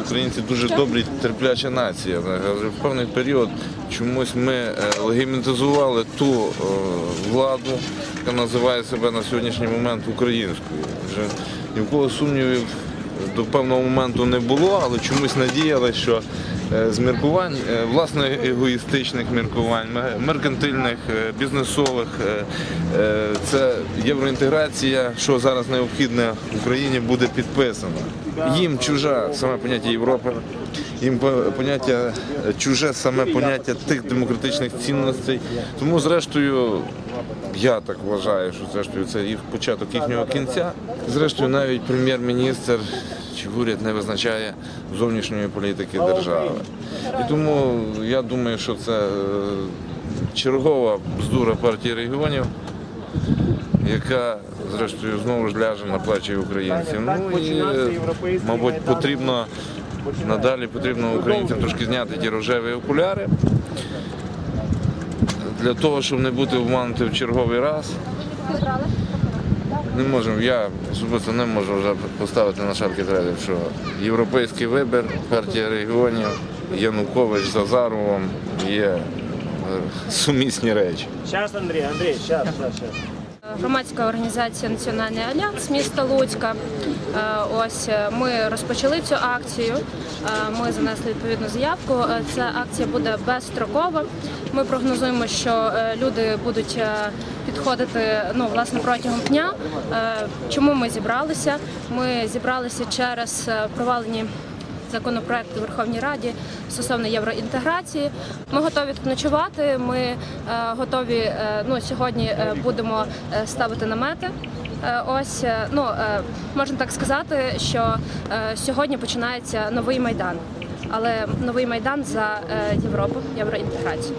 Українці дуже добрі, терпляча нація. В певний період чомусь ми е, легімітизували ту е, владу, яка називає себе на сьогоднішній момент українською. Вже ні в кого сумнівів до певного моменту не було, але чомусь надіяли, що е, з міркувань, е, власне егоїстичних міркувань, меркантильних, е, бізнесових, це євроінтеграція, що зараз необхідне Україні, буде підписана. Їм чужа саме поняття Європи, їм поняття е, чуже саме поняття тих демократичних цінностей. Тому, зрештою, я так вважаю, що зрештою це їх початок їхнього кінця. Зрештою, навіть прем'єр-міністр чи уряд не визначає зовнішньої політики держави. І тому я думаю, що це е, чергова бздура партії регіонів, яка зрештою знову ж ляже на плечі українців. Ну і е, мабуть потрібно надалі потрібно українцям трошки зняти ті рожеві окуляри для того, щоб не бути обманути в черговий раз. Не можемо, я особисто не можу вже поставити на шапки трезів, що європейський вибір, партія регіонів, Янукович з Азаровим є е, сумісні речі. Сейчас, Андрей, Андрей, сейчас, сейчас, сейчас. Громадська організація Національний альянс міста Луцька. Е, Ось е, ми розпочали цю акцію. Е, Ми занесли відповідну заявку. Ця акція буде безстрокова. Ми прогнозуємо, що люди будуть підходити ну власне протягом дня. Чому ми зібралися? Ми зібралися через провалені законопроект у Верховній Раді стосовно євроінтеграції. Ми готові тут ночувати. Ми готові ну, сьогодні будемо ставити намети. Е, Ось е, ну е, можна так сказати, що сьогодні починається новий майдан, але новий майдан за Європу, євроінтеграцію.